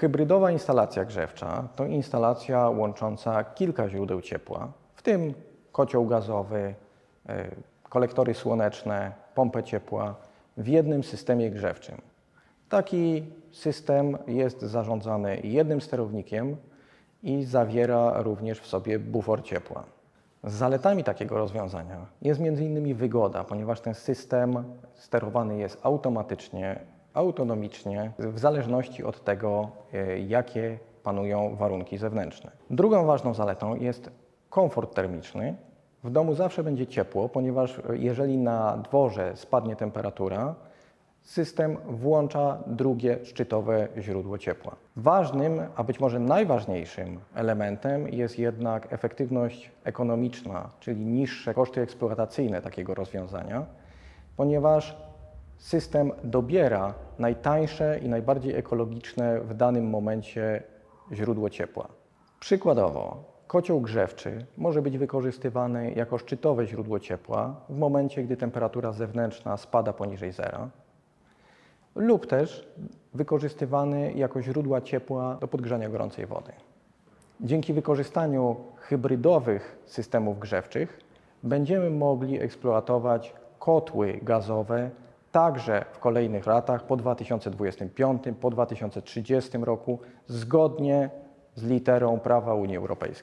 Hybrydowa instalacja grzewcza to instalacja łącząca kilka źródeł ciepła, w tym kocioł gazowy, e, kolektory słoneczne, pompę ciepła w jednym systemie grzewczym. Taki system jest zarządzany jednym sterownikiem i zawiera również w sobie bufor ciepła. Zaletami takiego rozwiązania jest m.in. wygoda, ponieważ ten system sterowany jest automatycznie, autonomicznie, w zależności od tego, e, jakie panują warunki zewnętrzne. Drugą ważną zaletą jest komfort termiczny. W domu zawsze będzie ciepło, ponieważ e, jeżeli na dworze spadnie temperatura, system włącza drugie szczytowe źródło ciepła. Ważnym, a być może najważniejszym elementem jest jednak efektywność ekonomiczna, czyli niższe koszty eksploatacyjne takiego rozwiązania, ponieważ system dobiera najtańsze i najbardziej ekologiczne w danym momencie źródło ciepła. Przykładowo, kocioł grzewczy może być wykorzystywany jako szczytowe źródło ciepła w momencie, gdy temperatura zewnętrzna spada poniżej zera, lub też wykorzystywany jako źródła ciepła do podgrzania gorącej wody. Dzięki wykorzystaniu hybrydowych systemów grzewczych będziemy mogli eksploatować kotły gazowe także w kolejnych latach po 2025, po 2030 roku zgodnie z literą prawa Unii Europejskiej.